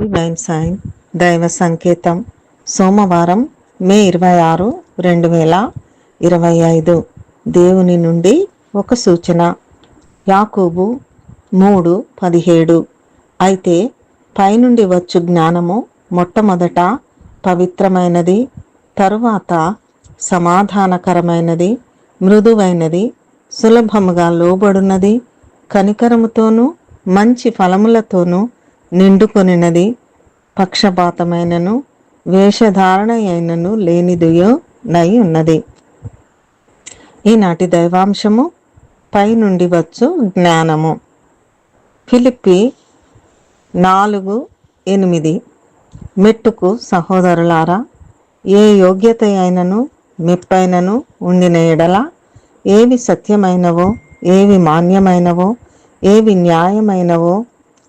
Divine sign. దైవ సంకేతం. సోమవారం మే ఇరవై ఆరు రెండు వేల ఇరవై ఐదు. దేవుని నుండి ఒక సూచన. యాకూబు మూడు పదిహేడు. అయితే పైనుండి వచ్చు జ్ఞానము మొట్టమొదట పవిత్రమైనది తరువాత సమాధానకరమైనది మృదువైనది సులభముగా లోబడున్నది కనికరముతోనూ మంచి ఫలములతోనూ నిండుకొనినది పక్షపాతమైనను వేషధారణ అయినను లేనిదియో నై ఉన్నది. ఈనాటి దైవాంశము పై నుండి వచ్చు జ్ఞానము. ఫిలిప్పి నాలుగు ఎనిమిది. మెట్టుకు సహోదరులారా ఏ యోగ్యత అయినను మెప్పైనను ఉండిన ఎడల ఏవి సత్యమైనవో ఏవి మాన్యమైనవో ఏవి న్యాయమైనవో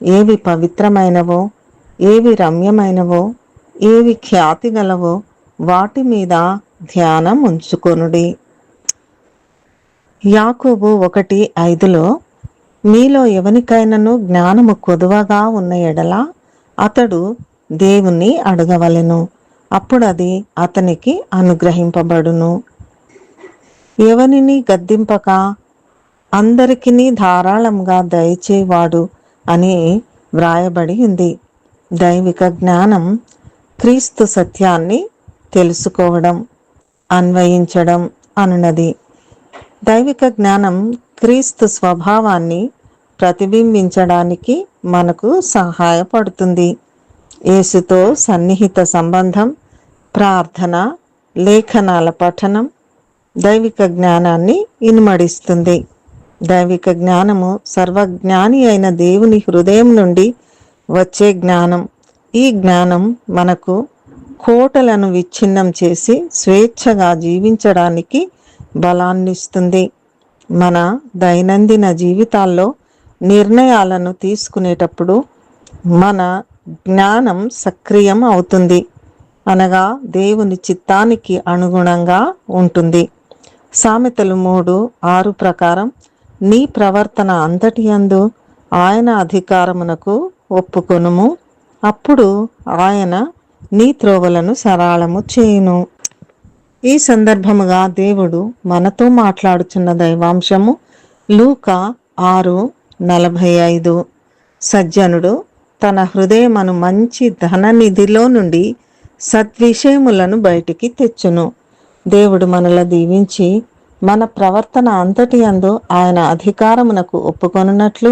ఏవి పవిత్రమైనవో ఏవి రమ్యమైనవో ఏవి ఖ్యాతి గలవో వాటి మీద ధ్యానం ఉంచుకొనుడి. యాకోబు ఒకటి ఐదులో మీలో ఎవనికైనను జ్ఞానము కొదువగా ఉన్న ఎడల అతడు దేవుణ్ణి అడగవలెను. అప్పుడు అది అతనికి అనుగ్రహింపబడును. ఎవనిని గద్దింపక అందరికీ ధారాళంగా దయచేవాడు అని వ్రాయబడి ఉంది. దైవిక జ్ఞానం క్రీస్తు సత్యాన్ని తెలుసుకోవడం అన్వయించడం అనున్నది దైవిక జ్ఞానం క్రీస్తు స్వభావాన్ని ప్రతిబింబించడానికి మనకు సహాయపడుతుంది. యేసుతో సన్నిహిత సంబంధం ప్రార్థన లేఖనాల పఠనం దైవిక జ్ఞానాన్ని ఇనుమడిస్తుంది. దైవిక జ్ఞానము సర్వజ్ఞాని అయిన దేవుని హృదయం నుండి వచ్చే జ్ఞానం. ఈ జ్ఞానం మనకు కోటలను విచ్ఛిన్నం చేసి స్వేచ్ఛగా జీవించడానికి బలాన్నిస్తుంది. మన దైనందిన జీవితాల్లో నిర్ణయాలను తీసుకునేటప్పుడు మన జ్ఞానం సక్రియం అవుతుంది. అనగా దేవుని చిత్తానికి అనుగుణంగా ఉంటుంది. సామెతలు మూడు ఆరు ప్రకారం నీ ప్రవర్తన అంతటి యందు ఆయన అధికారమునకు ఒప్పుకొనుము. అప్పుడు ఆయన నీ త్రోవలను సరళము చేయును. ఈ సందర్భముగా దేవుడు మనతో మాట్లాడుచున్న దైవాంశము లూక ఆరు నలభై ఐదు. సజ్జనుడు తన హృదయమను మంచి ధననిధిలో నుండి సద్విషయములను బయటికి తెచ్చును. దేవుడు మనల దీవించి మన ప్రవర్తన అంతటి అందు ఆయన అధికారమునకు ఒప్పుకొనున్నట్లు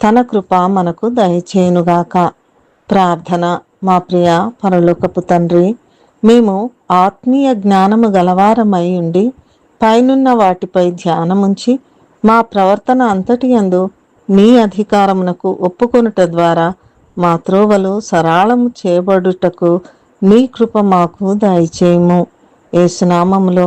తన కృప మనకు దయచేయునుగాక. ప్రార్థన మా ప్రియ పరలోకపు తండ్రి మేము ఆత్మీయ జ్ఞానము గలవారమై ఉండి పైనున్న వాటిపై ధ్యానముంచి మా ప్రవర్తన అంతటి యందు నీ అధికారమునకు ఒప్పుకొనుట ద్వారా మా త్రోవలు సరాళము చేయబడుటకు నీ కృప మాకు దయచేయము. ఏసునామములో